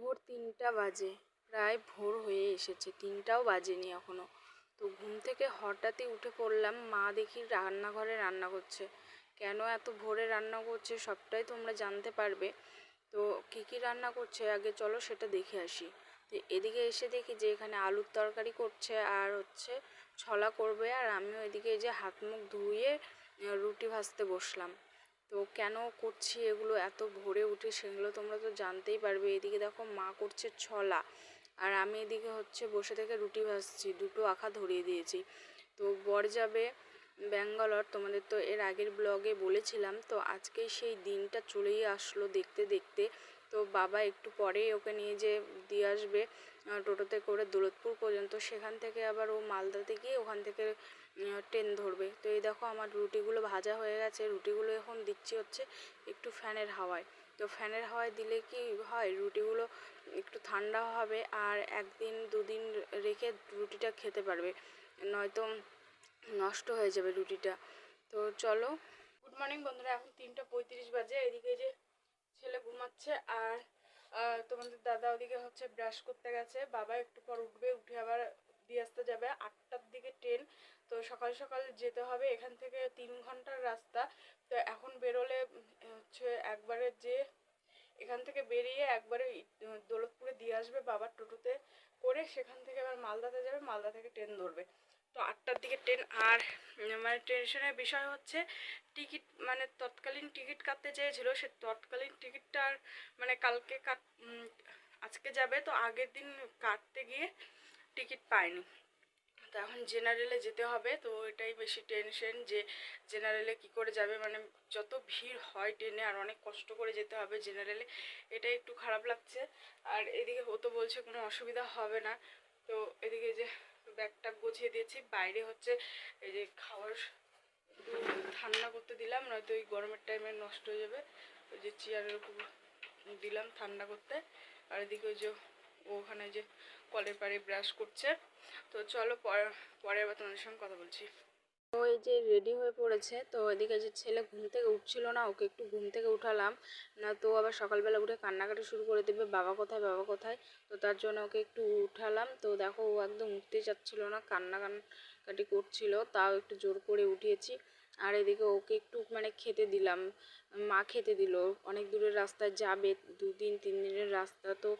ভোর তিনটা বাজে। প্রায় ভোর হয়ে এসেছে, তিনটাও বাজেনি এখনও তো ঘুম থেকে হঠাৎই উঠে পড়লাম, মা দেখি রান্নাঘরে রান্না করছে। কেন এত ভোরে রান্না করছে সবটাই তোমরা জানতে পারবে। তো কী কী রান্না করছে আগে চলো সেটা দেখে আসি। তো এদিকে এসে দেখি যে এখানে আলুর তরকারি করছে আর হচ্ছে ছলা করবে আর আমিও এদিকে যে হাত মুখ ধুয়ে রুটি ভাজতে বসলাম। তো কেন করছি এগুলো এত ভোরে উঠে সেগুলো তোমরা তো জানতেই পারবে। এদিকে দেখো মা করছে ছলা আর আমি এদিকে হচ্ছে বসে থেকে রুটি ভাজছি, দুটো আঁখা ধরিয়ে দিয়েছি। তো বর যাবে ব্যাঙ্গালোর, তোমাদের তো এর আগের ব্লগে বলেছিলাম, তো আজকেই সেই দিনটা চলেই আসলো দেখতে দেখতে। তো বাবা একটু পরেই ওকে নিয়ে যে দিয়ে আসবে টোটোতে করে দৌলতপুর পর্যন্ত। সেখান থেকে আবার ও মালদাতে গিয়ে ওখান থেকে ট্রেন ধরবে। তো এই দেখো আমার রুটিগুলো ভাজা হয়ে গেছে। রুটিগুলো এখন দিচ্ছি হচ্ছে একটু ফ্যানের হাওয়ায়। তো ফ্যানের হাওয়ায় দিলে কি হয়? রুটিগুলো একটু ঠান্ডা হবে আর একদিন, দুদিন রেখে রুটিটা খেতে পারবে। নয়তো নষ্ট হয়ে যাবে রুটিটা। তো চলো। গুড মর্নিং বন্ধুরা, এখন তিনটা পঁয়ত্রিশ বাজে। এদিকে যে ছেলে ঘুমাচ্ছে আর তোমাদের দাদা ওদিকে হচ্ছে ব্রাশ করতে গেছে। বাবা একটু পর উঠবে, উঠে আবার দিয়ে আসতে যাবে। আটটার দিকে ট্রেন তো সকাল সকাল যেতে হবে। এখান থেকে তিন ঘণ্টার রাস্তা। তো এখন বেরোলে হচ্ছে একবারে যে এখান থেকে বেরিয়ে একবারে দৌলতপুরে দিয়ে আসবে বাবার টোটোতে করে। সেখান থেকে আবার মালদাতে যাবে। মালদা থেকে ট্রেন ধরবে। তো আটটার দিকে ট্রেন। আর মানে টেনশনের বিষয় হচ্ছে, টিকিট মানে তৎকালীন টিকিট কাটতে চেয়েছিল। সে তৎকালীন টিকিটটা আর মানে কালকে কাট আজকে যাবে। তো আগের দিন কাটতে গিয়ে টিকিট পায়নি। তো এখন জেনারেলে যেতে হবে। তো এটাই বেশি টেনশন যে জেনারেলে কি করে যাবে? মানে যত ভিড় হয় ট্রেনে আর অনেক কষ্ট করে যেতে হবে জেনারেলে এটাই একটু খারাপ লাগছে। আর এদিকে ও তো বলছে কোনো অসুবিধা হবে না। তো এদিকে যে ব্যাগটা গুছিয়ে দিয়েছি, বাইরে হচ্ছে এই যে খাওয়ার ঠান্ডা করতে দিলাম, নয়তো ওই গরমের টাইমে নষ্ট হয়ে যাবে। ওই যে চেয়ারের উপর দিলাম ঠান্ডা করতে। আর এদিকে ওই যে ওখানে যে কলের পাড়ে ব্রাশ করছে। তো চলো পরের বার তোমাদের সঙ্গে কথা বলছি। ও এই যে রেডি হয়ে পড়েছে, তো এদিকে যে ছেলে ঘুম থেকে উঠছিল না, ওকে একটু ঘুম থেকে উঠালাম। না তো আবার সকালবেলা উঠে কান্নাকাটি শুরু করে দেবে, বাবা কোথায় বাবা কোথায়? তো তার জন্য ওকে একটু উঠালাম। তো দেখো ও একদম উঠতেই চাচ্ছিল না কান্না কান্নাকাটি করছিল, তাও একটু জোর করে উঠিয়েছি। আর এদিকে ওকে একটু মানে খেতে দিলাম। মা খেতে দিল। অনেক দূরের রাস্তায় যাবে দুদিন তিন দিনের রাস্তা তো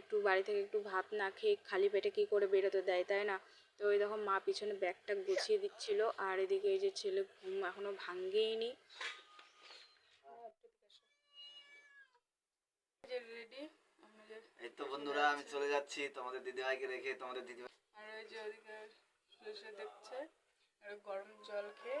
একটু বাড়ি থেকে একটু ভাত না খেয়ে খালি পেটে কী করে বেরোতে দেয় তাই না? তো ওই দেখো মা পিছনে ব্যাগটা গুছিয়ে দিচ্ছিল। আর এদিকে এই যে ছেলে ঘুম এখনও ভাঙ্গেইনি। রেডি? এই তো বন্ধুরা আমি চলে যাচ্ছি। তোমাদের দিদিভাইকে রেখে তোমাদের দিদিভাই আর ওই যে ওদিকে দেখছে। আর গরম জল খেয়ে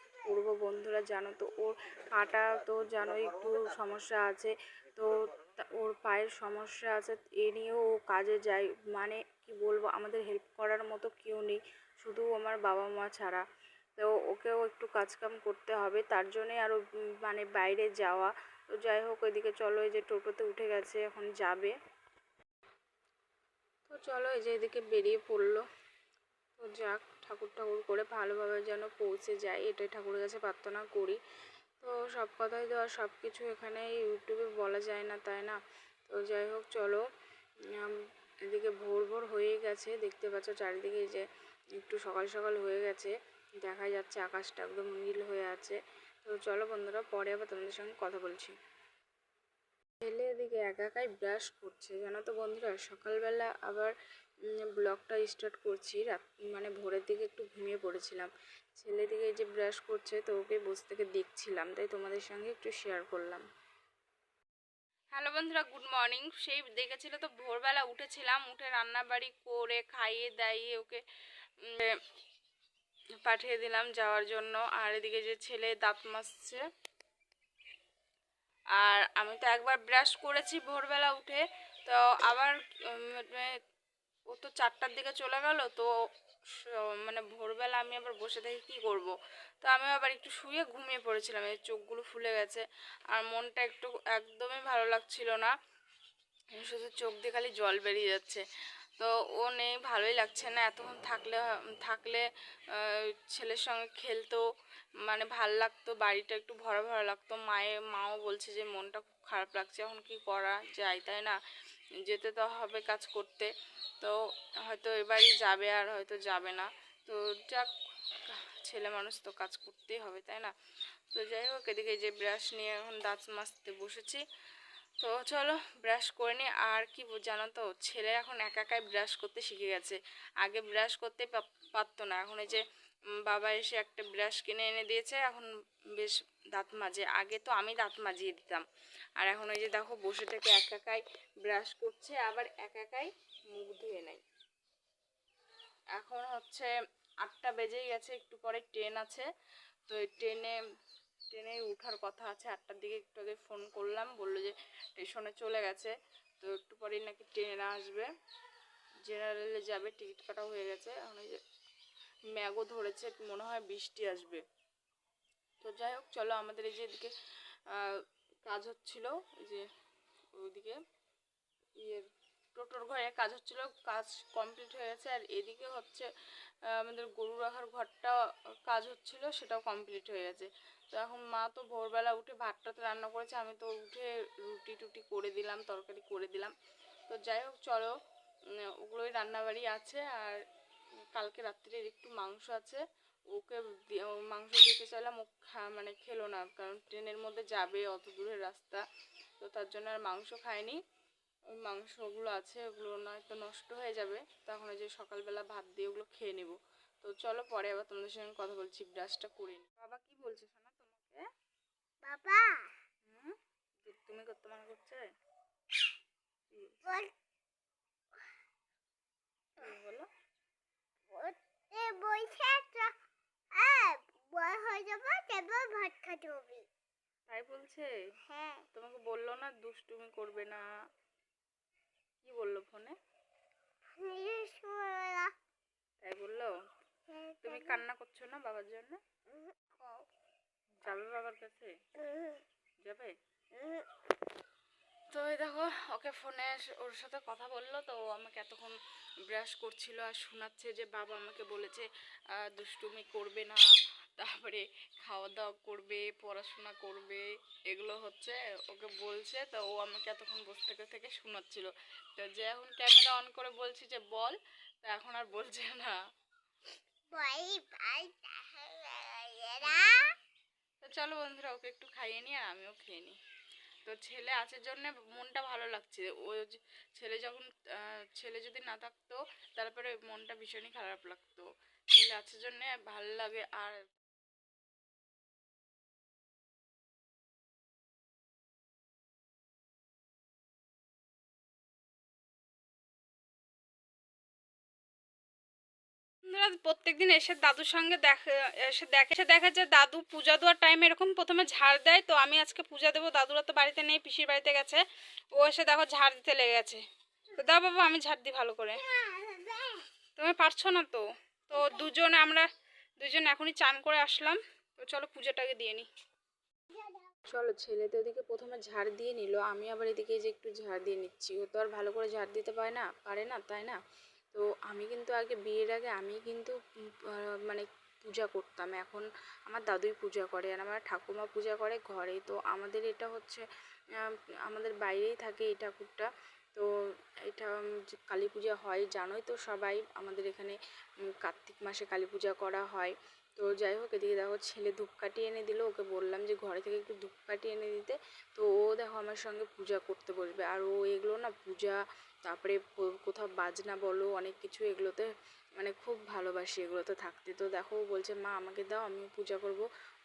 করব বন্ধুরা জানো তো, ওর পাটা তো জানোই একটু সমস্যা আছে। তো ওর পায়ের সমস্যা আছে, এ নিয়েও ও কাজে যায়। মানে কি বলব, আমাদের হেল্প করার মতো কেউ নেই, শুধু আমার বাবা মা ছাড়া। তো ওকেও একটু কাজকাম করতে হবে, তার জন্যে আরও মানে বাইরে যাওয়া। তো যাই হোক, ওইদিকে চলো, এই যে টোটোতে উঠে গেছে, এখন যাবে। তো চলো, এই যে এদিকে বেরিয়ে পড়ল। তো যাক ঠাকুর ঠাকুর করে ভালোভাবে যেন পৌঁছে যায়, এটাই ঠাকুরের কাছে প্রার্থনা করি। তো সব কথাই তো আর সব কিছু এখানে ইউটিউবে বলা যায় না, তাই না? তো যাই হোক, চলো। এদিকে ভোর ভোর হয়ে গেছে, দেখতে পাচ্ছ চারিদিকে যে একটু সকাল সকাল হয়ে গেছে, দেখা যাচ্ছে আকাশটা একদম নীল হয়ে আছে। তো চলো বন্ধুরা, পরে আবার তোমাদের সঙ্গে কথা বলছি। ছেলে এদিকে একা একাই ব্রাশ করছে, জানো তো বন্ধুরা? সকালবেলা আবার ব্লগটা স্টার্ট করছি। মানে ভোরের দিকে একটু ঘুমিয়ে পড়েছিলাম। ছেলে দিকে যে ব্রাশ করছে, তো ওকে বসে থেকে দেখছিলাম। তাই তোমাদের সঙ্গে একটু শেয়ার করলাম। হ্যালো বন্ধুরা গুড মর্নিং সেই দেখেছিল তো ভোরবেলা উঠেছিলাম। উঠে রান্না বাড়ি করে খাইয়ে দাইয়ে ওকে পাঠিয়ে দিলাম যাওয়ার জন্য। আর এদিকে যে ছেলে দাঁত মাসছে আর আমি তো একবার ব্রাশ করেছি ভোরবেলা উঠে। তো আবার ও তো চারটার দিকে চলে গেল, তো মানে ভোরবেলা আমি আবার বসে থেকে কি করব? তো আমি আবার একটু শুয়ে ঘুমিয়ে পড়েছিলাম, এই চোখগুলো ফুলে গেছে। আর মনটা একটু একদমই ভালো লাগছিল না। শুধু চোখ দিয়ে খালি জল বেরিয়ে যাচ্ছে। তো ও নেই, ভালোই লাগছে না। এতক্ষণ থাকলে থাকলে ছেলের সঙ্গে খেলতো মানে ভালো লাগতো, বাড়িটা একটু ভরা ভরা লাগতো। মায়ে, মাও বলছে যে, মনটা খুব খারাপ লাগছে। এখন কি করা যায়, তাই না? যেতে তো হবে কাজ করতে। তো হয়তো এবারই যাবে আর হয়তো যাবে না। তো যাক, ছেলে মানুষ তো কাজ করতেই হবে, তাই না? তো যাই হোক, এদিকে যে ব্রাশ নিয়ে এখন দাঁত মাজতে বসেছি। তো চলো ব্রাশ করে নিই আর কি জানো তো, ছেলে এখন একা একাই ব্রাশ করতে শিখে গেছে। আগে ব্রাশ করতে পারতো না। এখন এই যে বাবা এসে একটা ব্রাশ কিনে এনে দিয়েছে। এখন বেশ দাঁত মাজে আগে তো আমি দাঁত মাজিয়ে দিতাম। আর এখন ওই যে দেখো বসে থেকে একা একাই ব্রাশ করছে, আবার একা একাই মুখ ধুয়ে নেয়। এখন হচ্ছে আটটা বেজেই গেছে, একটু পরে ট্রেন আছে। তো ট্রেনে ট্রেনে উঠার কথা আছে, আটটার দিকে একটু আগে ফোন করলাম, বলল যে স্টেশনে চলে গেছে। তো একটু পরেই নাকি ট্রেন আসবে। জেনারেলে যাবে টিকিট কাটা হয়ে গেছে। এখন ওই যে ম্যাগও ধরেছে, মনে হয় বৃষ্টি আসবে। তো যাই হোক, চলো আমাদের এই যে এদিকে কাজ হচ্ছিল যে ওইদিকে ইয়ে টোটোর ঘরে কাজ হচ্ছিল, কাজ কমপ্লিট হয়ে গেছে। আর এদিকে হচ্ছে আমাদের গরু রাখার ঘরটা কাজ হচ্ছিল, সেটাও কমপ্লিট হয়ে গেছে। তো এখন মা তো ভোরবেলা উঠে ভাতটা তো রান্না করেছে, আমি তো উঠে রুটি টুটি করে দিলাম, তরকারি করে দিলাম। তো যাই হোক, চলো ওগুলোই রান্নাবাড়ি আছে, আর কালকে রাত্রির একটু মাংস আছে। ওকে মাংস দিতে চাইলাম ও খা- মানে খেলো না কারণ ট্রেনের মধ্যে যাবে অত দূরের রাস্তা তো তার জন্য আর মাংস খায়নি। ওই মাংসগুলো আছে ওগুলো নয়তো নষ্ট হয়ে যাবে তখন ওই যে সকালবেলা ভাত দিয়ে ওগুলো খেয়ে নেব। তো চলো পরে আবার তোমাদের সঙ্গে কথা বলছি ব্রাশটা করে নি বাবা কি বলছে শোনা তোমাকে? বাবা! তুমি করতে মানা করছে বল এ বড় হয়ে যাব তারপর ভাত খাতে হবে। তাই বলছে? হ্যাঁ। তোমাকে বলল না দুষ্টুমি করবে না। কি বলল ফোনে। তাই বলল? হ্যাঁ, তুমি কান্না করছ না বাবার জন্য? যাবে বাবার কাছে? যাবে? তো এই দেখো ওকে ফোনে ওর সাথে কথা বলল তো ও আমাকে এতক্ষণ ব্রাশ করছিল আর শোনাচ্ছে যে বাবা আমাকে বলেছে দুষ্টুমি করবে না তারপরে খাওয়া দাওয়া করবে পড়াশোনা করবে এগুলো হচ্ছে। ওকে বলছে তো ও আমাকে এতক্ষণ বসে থেকে থেকে শোনাচ্ছিল। তো যে এখন ক্যামেরা অন করে বলছি যে বল তা এখন আর বলছে না। তো চলো বন্ধুরা ওকে একটু খাইয়ে নিই আর আমিও খেয়ে নিই। তো ছেলে আছে জন্য মনটা ভালো লাগছে। ও ছেলে যখন ছেলে যদি না থাকতো, তারপরে মনটা ভীষণই খারাপ লাগতো। ছেলে আছে জন্য ভালো লাগে আর প্রত্যেক দিন এসে দাদুর সঙ্গে দেখা, এসে দেখে, এসে দেখা যায় দাদু পূজা দেওয়ার টাইমে এরকম প্রথমে ঝাড় দেয়, তো আমি আজকে পূজা দেবো, দাদুরা তো বাড়িতে নেই, পিসির বাড়িতে গেছে, ও এসে দেখো ঝাড় দিতে লেগে গেছে। তো দাও বাবা, আমি ঝাড় দিই ভালো করে। তুমি পারছ না তো? তো দুজনে আমরা, দুজন এখনই চান করে আসলাম, তো চলো পুজোটাকে দিয়ে নিই চলো, ছেলে তো ওদিকে প্রথমে ঝাড় দিয়ে নিল, আমি আবার এদিকে যে একটু ঝাড় দিয়ে নিচ্ছি। ও তো আর ভালো করে ঝাড় দিতে পারে না পারে না, তাই না? তো আমি কিন্তু আগে বিয়ের আগে আমি কিন্তু মানে পূজা করতাম। এখন আমার দাদুই পূজা করে আর আমার ঠাকুমা পূজা করে ঘরে। তো আমাদের এটা হচ্ছে আমাদের বাইরেই থাকে এই ঠাকুরটা। তো এটা কালী পূজা হয়, জানোই তো সবাই আমাদের এখানে কার্তিক মাসে কালী পূজা করা হয়। তো যাই হোক, এদিকে দেখো ছেলে ধূপকাঠি এনে দিল। ওকে বললাম যে ঘরে থেকে একটু ধূপকাঠি এনে দিতে। তো ও দেখো আমার সঙ্গে পূজা করতে বসবে। আর ও এগুলো না পূজা, তারপরে কোথাও বাজনা বলো, অনেক কিছু এগুলোতে মানে খুব ভালোবাসি এগুলোতে থাকতে। তো দেখো ও বলছে, মা, আমাকে দাও আমি পূজা করব।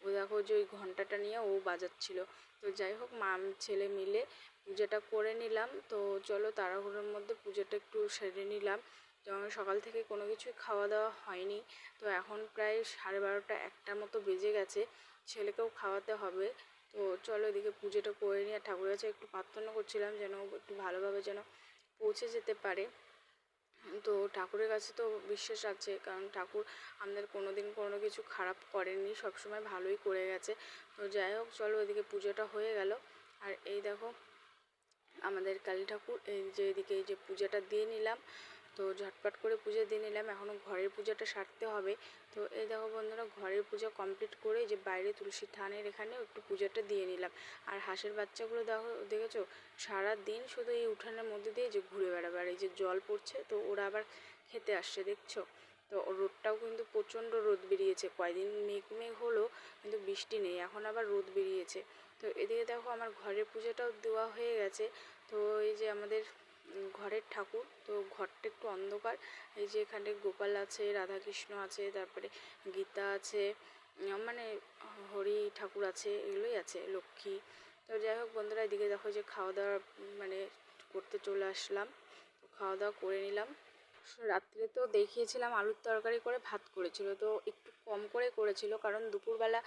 ও দেখো যে ওই ঘন্টাটা নিয়ে ও বাজাচ্ছিল। তো যাই হোক, মা ছেলে মিলে পূজাটা করে নিলাম। তো চলো তাড়াহুড়োর মধ্যে পূজাটা একটু সেরে নিলাম। তো আমার সকাল থেকে কোনো কিছুই খাওয়া দাওয়া হয়নি। তো এখন প্রায় সাড়ে বারোটা একটা মতো বেজে গেছে, ছেলেকেও খাওয়াতে হবে। তো চলো এদিকে পুজোটা করে নিয়ে ঠাকুরের কাছে একটু প্রার্থনা করছিলাম যেন একটু ভালোভাবে যেন পৌঁছে যেতে পারে। তো ঠাকুরের কাছে তো বিশ্বাস আছে, কারণ ঠাকুর আমাদের কোনো দিন কোনো কিছু খারাপ করেনি সবসময় ভালোই করে গেছে। তো যাই হোক, চলো ওইদিকে পুজোটা হয়ে গেল। আর এই দেখো, আমাদের কালী ঠাকুর, এই যে এদিকে এই যে পূজাটা দিয়ে নিলাম। তো ঝটপট করে পুজো দিয়ে নিলাম এখনও ঘরের পূজাটা সারতে হবে। তো এই দেখো বন্ধুরা, ঘরের পুজো কমপ্লিট করে যে বাইরে তুলসী থানের এখানে একটু পুজোটা দিয়ে নিলাম। আর হাঁসের বাচ্চাগুলো দেখো, দেখেছ? সারা দিন শুধু এই উঠানের মধ্যে দিয়ে যে ঘুরে বেড়াবে। আর এই যে জল পড়ছে, তো ওরা আবার খেতে আসছে, দেখছ? তো রোদটাও কিন্তু প্রচণ্ড রোদ বেরিয়েছে। কয়দিন মেঘ মেঘ হলো, কিন্তু বৃষ্টি নেই, এখন আবার রোদ বেরিয়েছে। তো এদিকে দেখো আমার ঘরের পুজোটাও দেওয়া হয়ে গেছে। তো এই যে আমাদের ঘরের ঠাকুর। তো ঘরটা একটু অন্ধকার। এই যে এখানে গোপাল আছে, রাধাকৃষ্ণ আছে, তারপরে গীতা আছে মানে হরি ঠাকুর আছে, এগুলোই আছে, লক্ষ্মী। তো যাই হোক বন্ধুরা, এদিকে দেখো যে খাওয়া দাওয়া মানে করতে চলে আসলাম। তো খাওয়া দাওয়া করে নিলাম। রাত্রে তো দেখিয়েছিলাম আলুর তরকারি করে ভাত করেছিল। তো একটু কম করে করেছিল, কারণ দুপুরবেলা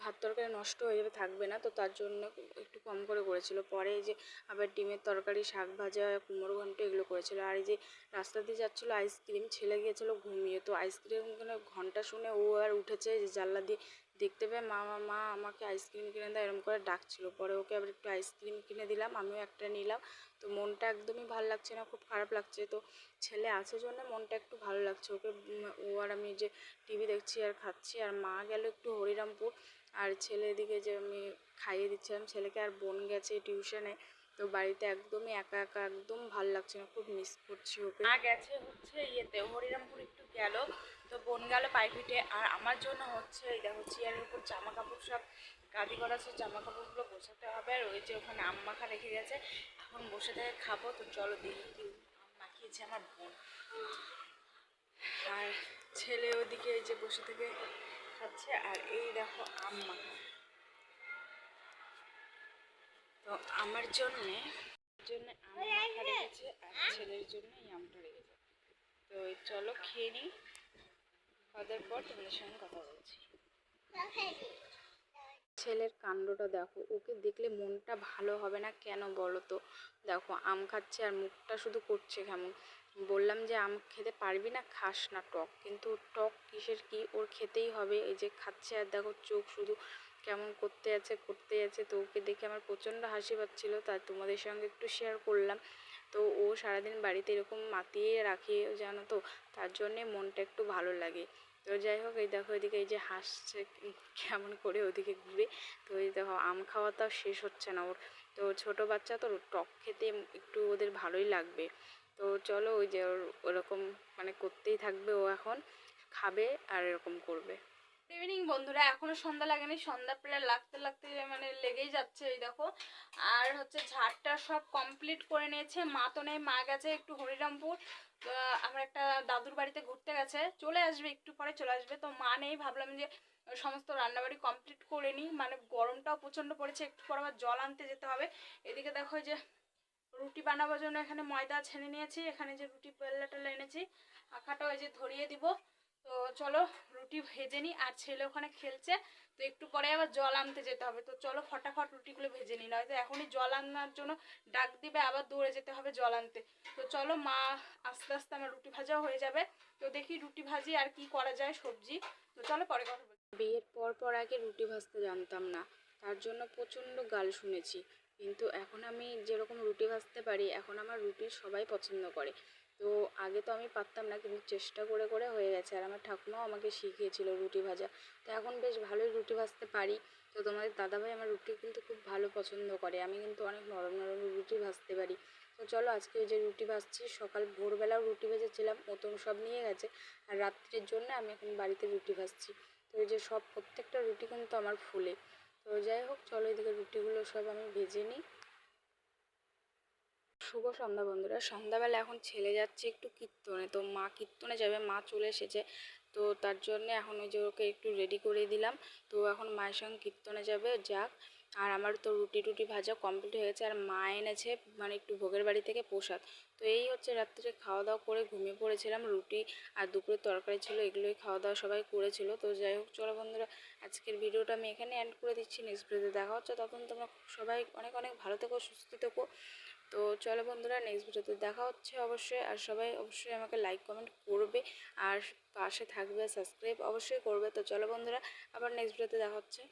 ভাত তরকারি নষ্ট হয়ে যাবে, থাকবে না। তো তার জন্য একটু কম করে করেছিল। পরে এই যে আবার ডিমের তরকারি, শাক ভাজা, কুমড়ো ঘন্ট এগুলো করেছিল। আর এই যে রাস্তা দিয়ে যাচ্ছিল, আইসক্রিম ছেলে গিয়েছিল ঘুমিয়ে। তো আইসক্রিম ঘণ্টা শুনে ও আর উঠেছে যে জানলা দিয়ে। দেখতে পেয়ে মা মা আমাকে আইসক্রিম কিনে দেয় এরকম করে ডাকছিল। পরে ওকে আবার একটু আইসক্রিম কিনে দিলাম, আমিও একটা নিলাম। তো মনটা একদমই ভালো লাগছে না, খুব খারাপ লাগছে। তো ছেলে আছে জন্য মনটা একটু ভালো লাগছে। ওকে ও আর আমি যে টিভি দেখছি আর খাচ্ছি। আর মা গেল একটু হরিরামপুর। আর ছেলে এদিকে যে আমি খাইয়ে দিচ্ছিলাম, ছেলেকে আর বোন গেছে টিউশনে, তো বাড়িতে একদমই একা একা একদম ভালো লাগছে না, খুব মিস করছি ওকে। মা গেছে হচ্ছে ইয়েতে, হরিরামপুর একটু গেল, তো বোন গেল পাইপিটে আর আমার জন্য হচ্ছে এই দেখো চেয়ারের উপর জামা কাপড় সব গাদি করা আছে জামা কাপড়গুলো গোছাতে হবে, আর ওই যে ওখানে আম মাখা রেখে গেছে, এখন বসে থেকে খাব, তো চলো কি আম মাখিয়েছে আমার বোন। আর ছেলে ওদিকে এই যে বসে থেকে খাচ্ছে আর এই দেখো আম মাখা তো আমার জন্যে জন্য আর ছেলের জন্য এই আমটা রেখেছে। তো চলো খেয়ে নিই খাওয়া দাওয়ার পর তোমাদের সঙ্গে কথা বলছি। ছেলের কাণ্ডটা দেখো, ওকে দেখলে মনটা ভালো হবে না কেন বলো তো? দেখো, আম খাচ্ছে আর মুখটা শুধু করছে কেমন? বললাম যে, আম খেতে পারবি না, খাস না টক। কিন্তু টক কিসের কি? ওর খেতেই হবে। এই যে খাচ্ছে আর দেখো চোখ শুধু কেমন করতে আছে করতে আছে। তো ওকে দেখে আমার প্রচণ্ড হাসি পাচ্ছিলো। তাই তোমাদের সঙ্গে একটু শেয়ার করলাম। তো ও সারাদিন বাড়িতে এরকম মাতিয়ে রাখে জানো তো? তার জন্যে মনটা একটু ভালো লাগে। তো যাই হোক, এই দেখো এদিকে এই যে হাসছে, কেমন করে ওদিকে ঘুরে। তো এই দেখো, আম খাওয়া খাওয়াটাও শেষ হচ্ছে না ওর। তো ছোট বাচ্চা তো টক খেতে একটু ওদের ভালোই লাগবে। তো চলো ওই যে ওর ওরকম মানে করতেই থাকবে ও এখন, খাবে আর এরকম করবে। ইভিনিং বন্ধুরা, এখনও সন্ধ্যা লাগেনি, সন্ধ্যা প্রায় লাগতে লাগতে মানে লেগেই যাচ্ছে এই দেখো। আর হচ্ছে ঝাড়টা সব কমপ্লিট করে নিয়েছে, মা তো নেই, মা গেছে একটু হরিরামপুর। আমার একটা দাদুর বাড়িতে ঘুরতে গেছে, চলে আসবে একটু পরে, চলে আসবে। তো মা নেই, ভাবলাম যে সমস্ত রান্নাবাড়ি কমপ্লিট করে নিই মানে গরমটাও প্রচণ্ড পড়েছে, একটু পর আবার জল আনতে যেতে হবে। এদিকে দেখো যে রুটি বানাবার জন্য এখানে ময়দা ছেনে নিয়েছি, এখানে যে রুটি পেল্লা টেলা এনেছি, আখাটাও এই যে ধরিয়ে দিব। তো চলো রুটি ভেজে নিই, আর ছেলে ওখানে খেলছে, তো একটু পরে আবার জল আনতে যেতে হবে। তো চলো ফটাফট রুটিগুলো ভেজে নিই, নয়তো এখনই জল আনার জন্য ডাক দিবে, আবার দৌড়ে যেতে হবে জল আনতে। তো চলো মা আস্তে আস্তে আমার রুটি ভাজাও হয়ে যাবে। তো দেখি রুটি ভাজি আর কি করা যায় সবজি। তো চলো পরে কথা বিয়ের পর পর আগে রুটি ভাজতে জানতাম না, তার জন্য প্রচণ্ড গাল শুনেছি। কিন্তু এখন আমি যেরকম রুটি ভাজতে পারি, এখন আমার রুটি সবাই পছন্দ করে। তো আগে তো আমি পারতাম না, কিন্তু চেষ্টা করে করে হয়ে গেছে। আর আমার ঠাকুমাও আমাকে শিখিয়েছিল রুটি ভাজা। তো এখন বেশ ভালোই রুটি ভাজতে পারি। তো তোমাদের দাদাভাই আমার রুটি কিন্তু খুব ভালো পছন্দ করে। আমি কিন্তু অনেক নরম নরম রুটি ভাজতে পারি। তো চলো আজকে ওই যে রুটি ভাজছি, সকাল ভোরবেলাও রুটি ভেজেছিলাম, নতুন সব নিয়ে গেছে। আর রাত্রির জন্য আমি এখন বাড়িতে রুটি ভাজছি। তো এই যে সব, প্রত্যেকটা রুটি কিন্তু আমার ফুলে। তো যাই হোক, চলো এদিকে রুটিগুলো সব আমি ভেজে নিই। শুভ সন্ধ্যা বন্ধুরা। সন্ধ্যাবেলা এখন ছেলে যাচ্ছে একটু কীর্তনে, তো মা কীর্তনে যাবে, মা চলে এসেছে। তো তার জন্য এখন ওই যে ওকে একটু রেডি করে দিলাম। তো এখন মায়ের সঙ্গে কীর্তনে যাবে, যাক। আর আমার তো রুটি টুটি ভাজা কমপ্লিট হয়ে গেছে, আর মা এনেছে মানে একটু ভোগের বাড়ি থেকে প্রসাদ। তো এই হচ্ছে রাত্রে খাওয়া দাওয়া করে ঘুমিয়ে পড়েছিলাম, রুটি আর দুপুরে তরকারি ছিল, এগুলোই খাওয়া দাওয়া সবাই করেছিল। তো যাই হোক, চলো বন্ধুরা, আজকের ভিডিওটা আমি এখানে এন্ড করে দিচ্ছি নেক্সট ভিডিওতে দেখা হচ্ছে তখন তোমরা সবাই অনেক অনেক ভালো থেকো, সুস্থ থেকো। তো চলো বন্ধুরা নেক্সট ভিডিওতে দেখা হচ্ছে অবশ্যই, আর সবাই অবশ্যই আমাকে লাইক কমেন্ট করবে, আর পাশে থাকবে সাবস্ক্রাইব অবশ্যই করবে। তো চলো বন্ধুরা, আবার নেক্সট ভিডিওতে দেখা হচ্ছে।